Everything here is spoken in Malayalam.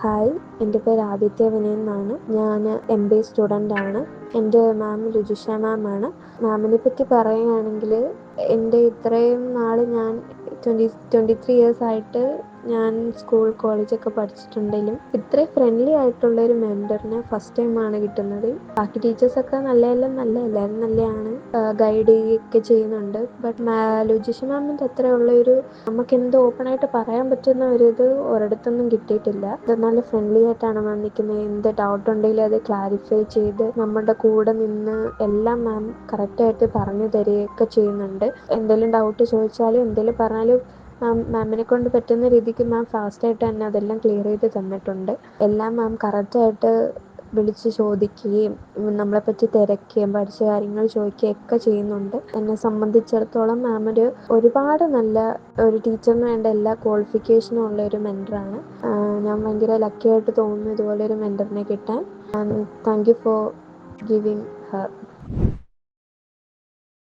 ഹായ്. എന്റെ പേര് ആദിത്യ വിനയൻ എന്നാണ്. ഞാൻ എം ബി എ സ്റ്റുഡന്റ് ആണ്. എന്റെ മാം രുചിഷ മാം ആണ്. മാമിനെ പറ്റി പറയുകയാണെങ്കിൽ എന്റെ ഇത്രയും നാൾ ഞാൻ ട്വന്റി ട്വന്റി ത്രീ ഇയേഴ്സ് ആയിട്ട് ഞാൻ സ്കൂൾ കോളേജൊക്കെ പഠിച്ചിട്ടുണ്ടെങ്കിലും ഇത്രയും ഫ്രണ്ട്ലി ആയിട്ടുള്ള ഒരു മെന്ററിനെ ഫസ്റ്റ് ടൈം ആണ് കിട്ടുന്നത്. ബാക്കി ടീച്ചേഴ്സൊക്കെ നല്ലതെല്ലാം നല്ല എല്ലാവരും നല്ലതാണ് ഗൈഡ് ചെയ്യുകയൊക്കെ ചെയ്യുന്നുണ്ട്. ബട്ട് ലുജിഷ മാമിന്റെ അത്രയുള്ള ഒരു നമുക്ക് എന്ത് ഓപ്പണായിട്ട് പറയാൻ പറ്റുന്ന ഒരു ഇത് ഒരിടത്തൊന്നും കിട്ടിയിട്ടില്ല. നല്ല ഫ്രണ്ട്ലി ആയിട്ടാണ് മാം നിൽക്കുന്നത്. എന്ത് ഡൗട്ട് ഉണ്ടെങ്കിലും അത് ക്ലാരിഫൈ ചെയ്ത് നമ്മുടെ കൂടെ നിന്ന് എല്ലാം മാം കറക്റ്റായിട്ട് പറഞ്ഞു തരികയൊക്കെ ചെയ്യുന്നുണ്ട്. എന്തെങ്കിലും ഡൗട്ട് ചോദിച്ചാലും എന്തെങ്കിലും പറഞ്ഞാലും മാം മാമിനെ കൊണ്ട് പറ്റുന്ന രീതിക്ക് മാം ഫാസ്റ്റായിട്ട് തന്നെ അതെല്ലാം ക്ലിയർ ചെയ്ത് തന്നിട്ടുണ്ട്. എല്ലാം മാം കറക്റ്റായിട്ട് വിളിച്ച് ചോദിക്കുകയും നമ്മളെപ്പറ്റി തിരക്കുകയും പഠിച്ച കാര്യങ്ങൾ ചോദിക്കുകയും ഒക്കെ ചെയ്യുന്നുണ്ട്. എന്നെ സംബന്ധിച്ചിടത്തോളം മാം ഒരു ഒരുപാട് നല്ല ഒരു ടീച്ചറിന് വേണ്ട എല്ലാ ക്വാളിഫിക്കേഷനും ഉള്ള ഒരു മെന്ററാണ്. ഞാൻ ഭയങ്കര ലക്കി ആയിട്ട് തോന്നുന്നു ഇതുപോലെ ഒരു മെന്ററിനെ കിട്ടാൻ. Thank you for giving her